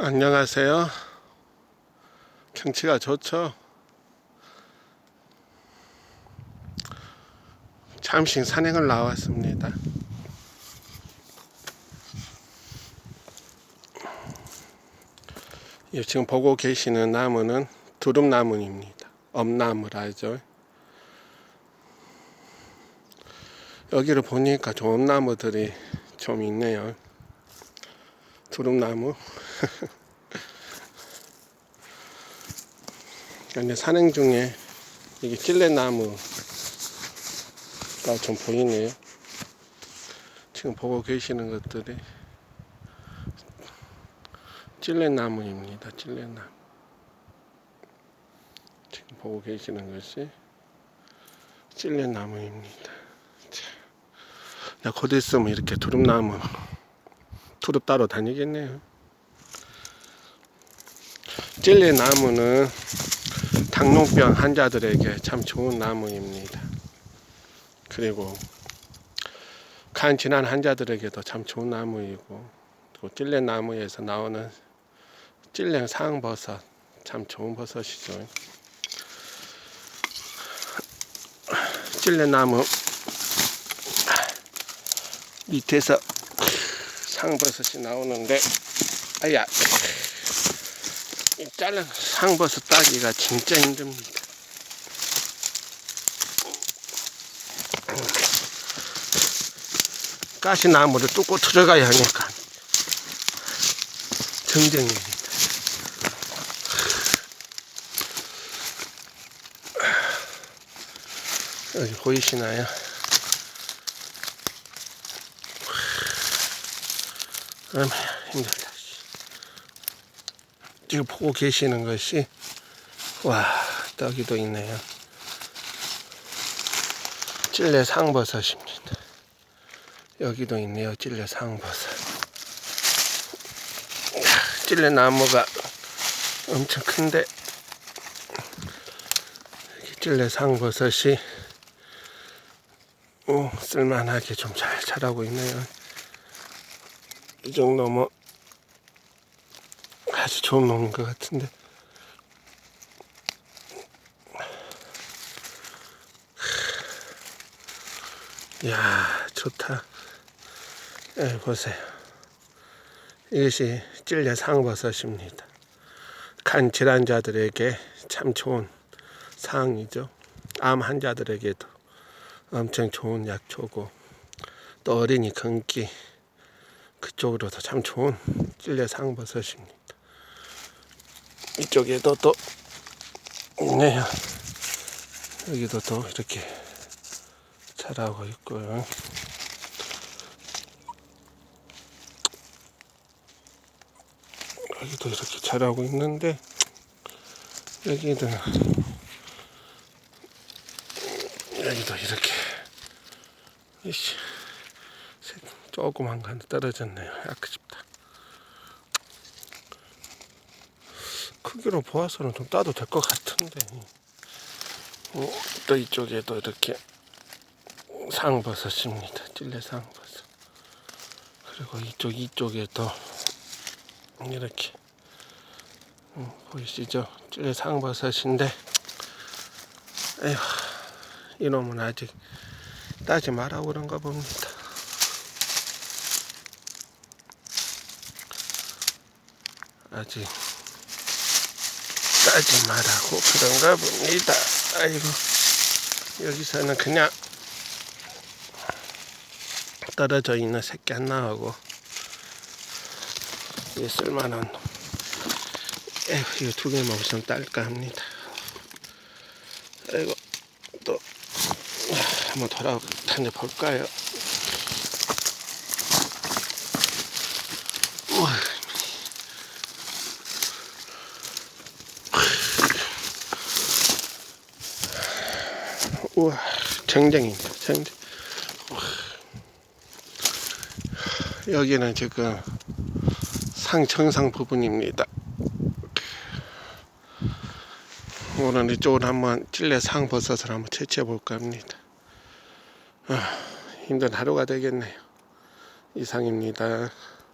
안녕하세요. 경치가 좋죠? 잠시 산행을 나왔습니다. 이 지금 보고 계시는 나무는 두릅나무입니다. 엄나무라 하죠. 여기를 보니까 좋은 나무들이 좀 있네요. 두릅나무. 근데 산행 중에 이게 찔레나무가 좀 보이네요. 지금 보고 계시는 것들이 찔레나무입니다. 찔레나무. 지금 보고 계시는 것이 찔레나무입니다. 자, 나 곧 있으면 이렇게 두릅나무 두릅 따러 다니겠네요. 찔레 나무는 당뇨병 환자들에게 참 좋은 나무입니다. 그리고 간 질환 환자들에게도 참 좋은 나무이고 또 찔레 나무에서 나오는 찔레 상버섯 참 좋은 버섯이죠. 찔레 나무 밑에서 상버섯이 나오는데 아야 이 잘라 상버섯 따기가 진짜 힘듭니다. 가시나무를 뚫고 들어가야 하니까 전쟁입니다. 여기 보이시나요? 음, 힘들다. 지금 보고 계시는 것이 와 떡이도 있네요. 찔레 상버섯입니다. 여기도 있네요. 찔레 상버섯. 찔레 나무가 엄청 큰데 찔레 상버섯이 오, 쓸만하게 좀 잘 자라고 있네요. 이 정도면 아주 좋은 놈인 것 같은데. 야 좋다. 예, 보세요. 이것이 찔레 상버섯입니다. 간 질환자들에게 참 좋은 상이죠. 암 환자들에게도 엄청 좋은 약초고 또 어린이 건기 그쪽으로도 참 좋은 찔레 상버섯입니다. 이쪽에도 또 있네요. 여기도 또 이렇게 자라고 있고요. 여기도 이렇게 자라고 있는데 여기도 여기도 이렇게 이씨 조그만 거 하나 떨어졌네요. 아크집다. 크기로 보아서는 좀 따도 될 것 같은데 어, 또 이쪽에도 이렇게 상버섯입니다. 찔레 상버섯. 그리고 이쪽 이쪽에도 이렇게 음, 보이시죠? 찔레 상버섯인데 에휴 이놈은 아직 따지 말라고 그런가 봅니다. 아직 따지 말라고 그런가 봅니다. 아이고 여기서는 그냥 떨어져 있는 새끼 하나하고 이 쓸만한 에휴 이거 두 개만 우선 딸까 합니다. 아이고 또 한번 돌아 다녀 볼까요? 우와. 쟁쟁. 우와. 여기는 지금 상청상 부분입니다. 오늘 이쪽으로 한번 찔레 상버섯을 한번 채취해 볼까 합니다. 아, 힘든 하루가 되겠네요. 이상입니다.